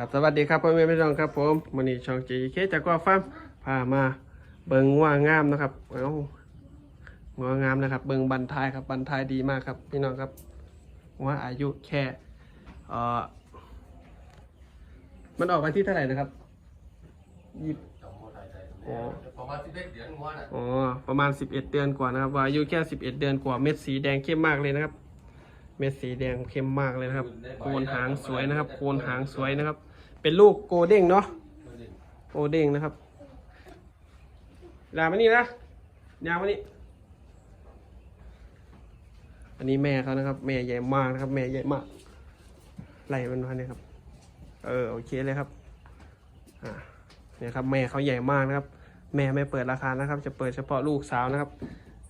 ครับสวัสดีครับพ่อแม่พี่น้องครับผมวันนี้ช่องจีเคจากว่าฟ้าร์มพามาเบิงว่างามนะครับเอ้างัวงามนะครับ เบิงบันทายครับบันทายดีมากครับพี่น้องครับว่าอายุแค่เอ่อมันออกมาที่เท่าไหร่นะครับยี่จำบ่ได้ได้อ๋อ ประมาณสิบเอ็ดเดือนหัวน่ะอ๋อประมาณ 11 เดือนกว่านะครับว่าอายุแค่ 11 เดือนกว่าเม็ดสีแดงเข้มมากเลยนะครับ เม็ดสีแดงเข้มมากเลยนะครับโคนหางสวยนะครับโคนหางสวยนะครับ เป็นลูกโกเด้งเนาะโอเด้งนะครับลามานี่นะยาวมานี่อันนี้แม่เขานะครับ แม่ใหญ่มากนะครับ แม่ใหญ่มากไหลมันมาเนี่ยครับ เออโอเคเลยครับอ่าเนี่ยครับ แม่เขาใหญ่มากนะครับ แม่ไม่เปิดราคานะครับ จะเปิดเฉพาะลูกสาวนะครับ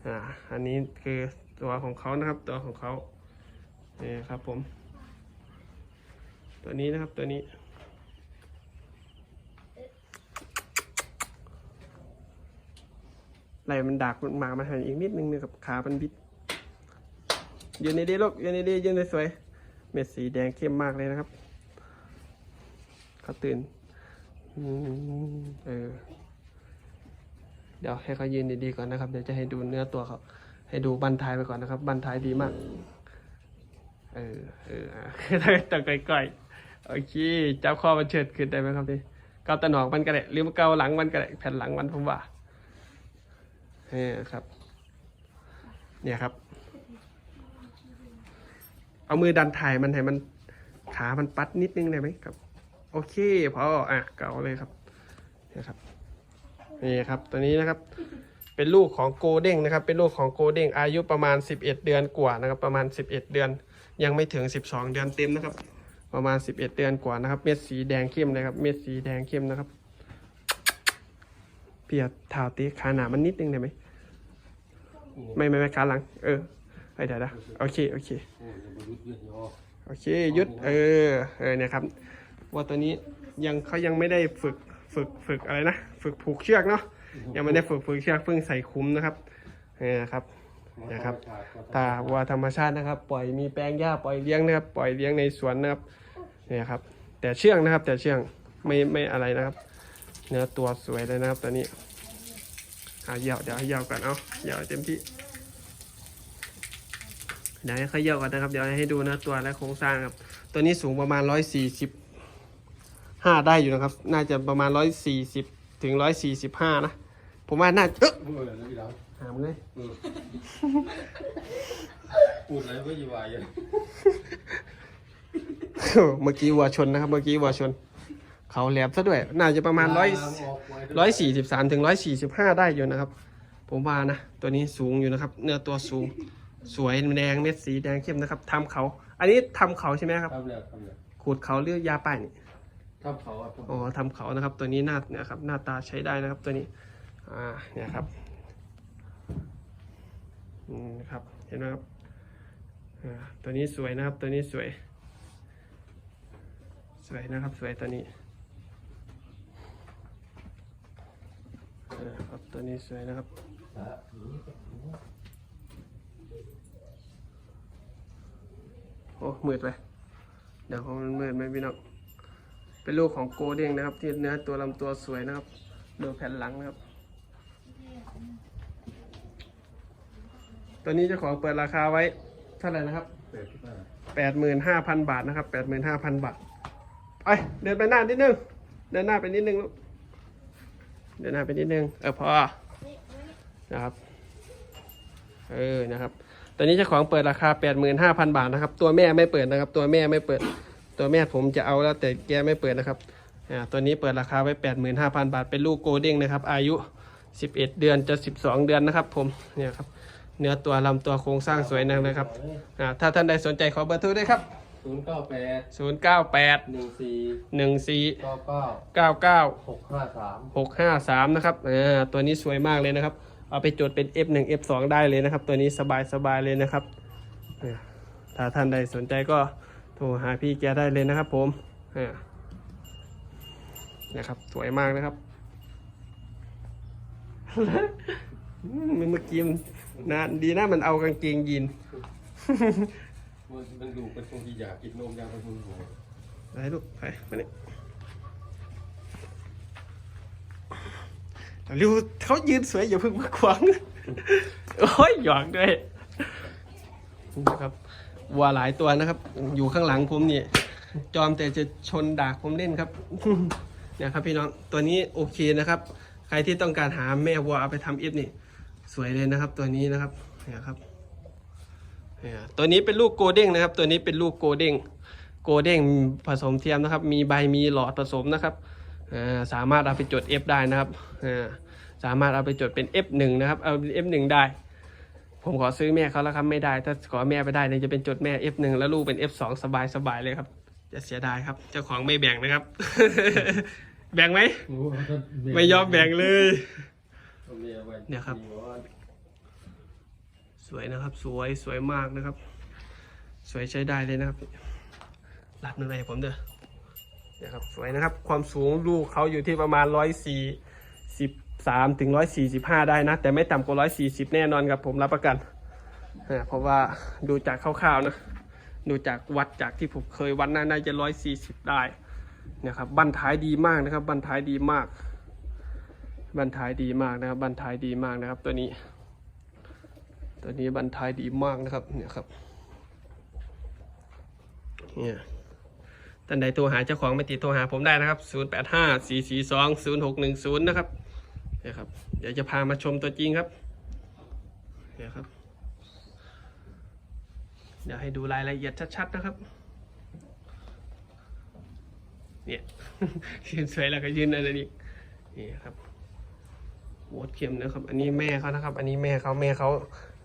อ่าอันนี้คือตัวของเขานะครับ ตัวของเขานี่ครับผม ตัวนี้นะครับตัวนี้ ไหลมันดักมันมามาหันอีกนิดนึงนะครับขามันบิดยืนในดีลูกยืนในดียืนในสวยเม็ดสีแดงเข้มมากเลยนะครับเขาตื่นเออเดี๋ยวให้เขายืนดีๆก่อนนะครับ เดี๋ยวจะให้ดูเนื้อตัวเขาให้ดูบันทายไปก่อนนะครับ บันทายดีมาก เออ เอออะตั้งไกลๆโอเค จับคอมันเฉิดขึ้นได้ไหมครับนี่เกาตะหนอกมันก็ได้หรือมเกาหลังมันก็ได้แผ่นหลังมันผมว่า นี่ครับ เนี่ยครับ เอามือดันถ่ายมันให้มันขามันปัดนิดนึงได้ไหมครับ โอเคพออะเก่าเลยครับนี่ครับนี่ครับตัวนี้นะครับ เป็นลูกของโกเด้งนะครับ เป็นลูกของโกเด้งอายุประมาณ 11 เดือนกว่านะครับ ประมาณ 11 เดือน ยังไม่ถึง 12 เดือนเต็มนะครับ ประมาณ 11 เดือนกว่านะครับ เม็ดสีแดงเข้มเลยครับ เม็ดสีแดงเข้มนะครับ เปียกเท้าตีขาหนามันนิดนึงได้ไหมไม่ไม่ไม่ขาหลัง เออไอเดี๋ยวนะโอเคโอเคโอเคยุดเออเออเนี่ยครับวัวตัวนี้ยังเขายังไม่ได้ฝึกฝึกฝึกอะไรนะฝึกผูกเชือกเนาะยังไม่ได้ฝึกฝึกเชือกเพิ่งใส่คุ้มนะครับเนี่ยครับนะครับตาวัวธรรมชาตินะครับ ปล่อยมีแปลงหญ้าปล่อยเลี้ยงนะครับ ปล่อยเลี้ยงในสวนนะครับเนี่ยครับ แต่เชื่องนะครับ แต่เชื่องไม่ไม่อะไรนะครับ เนื้อตัวสวยเลยนะครับตัวนี้เอาเหยาเดี๋ยวให้เหยาก่อนเอาเหยาเต็มที่เดี๋ยวให้เขาเหยาก่อนนะครับ เดี๋ยวให้ดูเนื้อตัวและโครงสร้างครับ ตัวนี้สูงประมาณร้อยสี่สิบห้าได้อยู่นะครับ น่าจะประมาณร้อยสี่สิบถึงร้อยสี่สิบห้านะ ผมว่าน่าเอ้อเมื่อแล้วพี่ดาวหามเลยเออพูดอะไรก็อยู่ว่าอย่างเมื่อกี้วัวชนนะครับ เมื่อกี้วัวชน เขาแหลมซะด้วย น่าจะประมาณร้อยร้อยสี่สิบสามถึงร้อยสี่สิบห้าได้อยู่นะครับ ผมว่านะ ตัวนี้สูงอยู่นะครับ เนื้อตัวสูง สวยแดงเม็ดสีแดงเข้มนะครับทำเขา อันนี้ทำเขาใช่ไหมครับ ทำแล้วทำแล้วขูดเขาหรือยาป้ายนี่ทำเขาอะอ๋อทำเขานะครับ ตัวนี้หน้าเนี่ยครับ หน้าตาใช้ได้นะครับ ตัวนี้ อ่า เนี่ยครับอืมครับ เห็นไหมครับอ่าตัวนี้สวยนะครับ ตัวนี้สวย สวยนะครับ สวยตัวนี้อ่าครับ ตัวนี้สวยนะครับ โอ้มืดไปเดี๋ยวมันมืดไหมพี่น้องเป็นลูกของโกเด้งนะครับ ที่เนื้อตัวลำตัวสวยนะครับดูแผ่นหลังนะครับ ตัวนี้เจ้าของเปิดราคาไว้เท่าไหร่นะครับแปดหมื่นห้าพันบาทนะครับแปดหมื่นห้าพันบาทไปเดินไปหน้านิดนึง เดินหน้าไปนิดนึงลูก เดินหน้าไปนิดนึง เออพอ นะครับ เออ นะครับ ตอนนี้เจ้าของเปิดราคาแปดหมื่นห้าพันบาทนะครับ ตัวแม่ไม่เปิดนะครับ ตัวแม่ไม่เปิด ตัวแม่ผมจะเอาแล้วแต่แกไม่เปิดนะครับ อ่า ตัวนี้เปิดราคาไว้แปดหมื่นห้าพันบาท เป็นลูกโกลเด้งนะครับ อายุสิบเอ็ดเดือนจะสิบสองเดือนนะครับ ผม เนี่ยครับ เนื้อตัวลำตัวโครงสร้างสวยนะครับ อ่า ถ้าท่านใดสนใจขอเบอร์โทรด้วยครับ ศูนย์เก้าแปดศูนย์เก้าแปดหนึ่งสี่หนึ่งสี่เก้าเก้าเก้าเก้าหกห้าสามหกห้าสามนะครับอ่าตัวนี้สวยมากเลยนะครับ เอาไปจดเป็น F1 F2 ได้เลยนะครับ ตัวนี้สบายสบายเลยนะครับอ่าถ้าท่านใดสนใจก็โทรหาพี่แกได้เลยนะครับผมอ่านะครับ สวยมากนะครับอืมเมื่อกี้มันนะดีนะมันเอากางเกงยีน มันมันดูเป็นคนที่อยากกินนมยากเป็นคนหัวไปลูกไปมาเนี่ยเร็วเขายืนสวยอย่าเพิ่งมาขวางโอ้ยหยอกด้วยนะครับวัวหลายตัวนะครับ อยู่ข้างหลังผมนี่จอมแต่จะชนดากผมเล่นครับเนี่ยครับพี่น้องตัวนี้โอเคนะครับ ใครที่ต้องการหาแม่วัวเอาไปทำเอฟนี่ สวยเลยนะครับ ตัวนี้นะครับเนี่ยครับ ตัวนี้เป็นลูกโกลเด้งนะครับ ตัวนี้เป็นลูกโกลเด้งโกลเด้งผสมเทียมนะครับ มีใบมีหลอดผสมนะครับอ่าสามารถเอาไปจด F ได้นะครับอ่าสามารถเอาไปจดเป็น F1 นะครับเอาเป็น F1 ได้ ผมขอซื้อแม่เขาแล้วครับไม่ได้ ถ้าขอแม่ไปได้เนี่ยจะเป็นจดแม่ F1 แล้วลูกเป็น F2 สบายสบายเลยครับจะเสียดายครับ เจ้าของไม่แบ่งนะครับ แบ่งไหมโอ้โหถ้าไม่ยอมแบ่งเลยอามีอาไว้เนี่ยครับมีว่า สวยนะครับ สวยสวยมากนะครับ สวยใช้ได้เลยนะครับรัดมือไปให้ผมเด้อนี่ยครับสวยนะครับ ความสูงลูกเขาอยู่ที่ประมาณร้อยสี่สิบสามถึงร้อยสี่สิบห้าได้นะ แต่ไม่ต่ำกว่าร้อยสี่สิบแน่นอนครับผมรับประกันอ่าเพราะว่าดูจากคร่าวๆนะดูจากวัดจากที่ผมเคยวัดน่าน่าจะร้อยสี่สิบได้นี่ยครับบันท้ายดีมากนะครับ บันท้ายดีมาก บันท้ายดีมากนะครับ บันท้ายดีมากนะครับตัวนี้ ตัวนี้บันทายดีมากนะครับเนี่ยครับเนี่ยท่านใดโทรหาเจ้าของไม่ติดโทรหาผมได้นะครับ 0 8 5 4 4 2 0 6 1 0 นะครับเนี่ยครับ เดี๋ยวจะพามาชมตัวจริงครับเนี่ยครับ เดี๋ยวให้ดูรายละเอียดชัดๆนะครับ เนี่ยยืนสวยแล้วก็ยืนอะไรนี่นี่ครับ โหวตเข็มนะครับ อันนี้แม่เขานะครับ อันนี้แม่เขาแม่เขา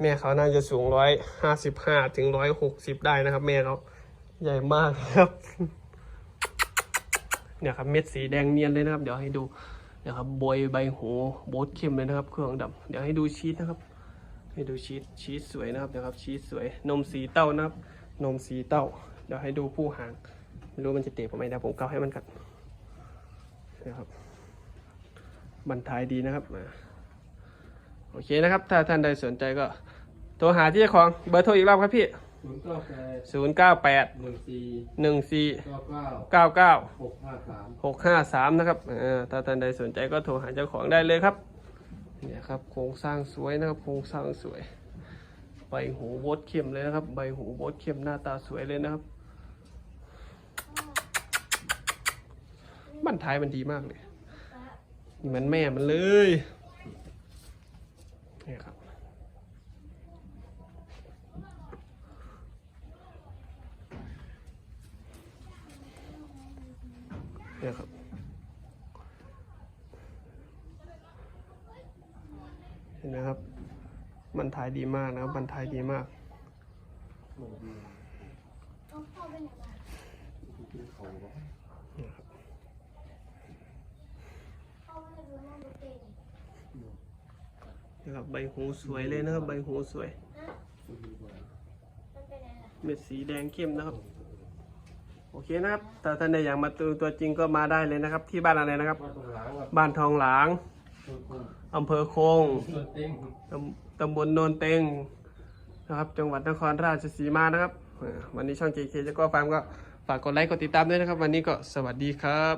แม่เขาน่าจะสูงร้อยห้าสิบห้าถึงร้อยหกสิบได้นะครับ แม่เขาใหญ่มากครับ เนี่ยครับเม็ดสีแดงเนียนเลยนะครับ เดี๋ยวให้ดูเนี่ยครับบอยใบหูโบทเข้มเลยนะครับ เครื่องดำเดี๋ยวให้ดูชีสนะครับ ให้ดูชีสชีสสวยนะครับเดี๋ยวครับชีสสวยนมสีเต้านะครับ นมสีเต้า เดี๋ยวให้ดูผู้หางไม่รู้มันจะเตะผมไหมเดี๋ยวผมเกาให้มันกัดนะครับ บรรทายดีนะครับอ่าโอเคนะครับ ถ้าท่านใดสนใจก็โทรหาที่เจ้าของเบอร์โทรอีกรอบครับพี่ศูนย์เก้าแปด0 9 8หนึ่งสี่1 4เก้าเก้า9 9หกห้าสาม6 5 3นะครับอ่าถ้าท่านใดสนใจก็โทรหาเจ้าของได้เลยครับเนี่ยครับโครงสร้างสวยนะครับโครงสร้างสวย ใบหูโบดเข้มเลยนะครับ ใบหูโบดเข้มหน้าตาสวยเลยนะครับบ้านท้ายมันดีมากเลย เหมือนแม่มันเลยเนี่ยครับเนี่ยครับเห็นไหมครับ มันท้ายดีมากนะครับ มันท้ายดีมากต้องพ่อไปไหนมาพ่อไม่ได้ดูน้องดูเต็ง นะครับใบหูสวยเลยนะครับ ใบหูสวย เม็ดสีแดงเข้มนะครับ โอเคนะครับถ้าท่านใดอยากมาดูตัวจริงก็มาได้เลยนะครับ ที่บ้านอะไรนะครับ บ้านทองหลางอำเภอคงตำบลโนนเต็งนะครับ จังหวัดนครราชสีมานะครับ วันนี้ช่อง JK จะก็ฟาร์มก็ฝากกดไลค์กดติดตามด้วยนะครับ วันนี้ก็สวัสดีครับ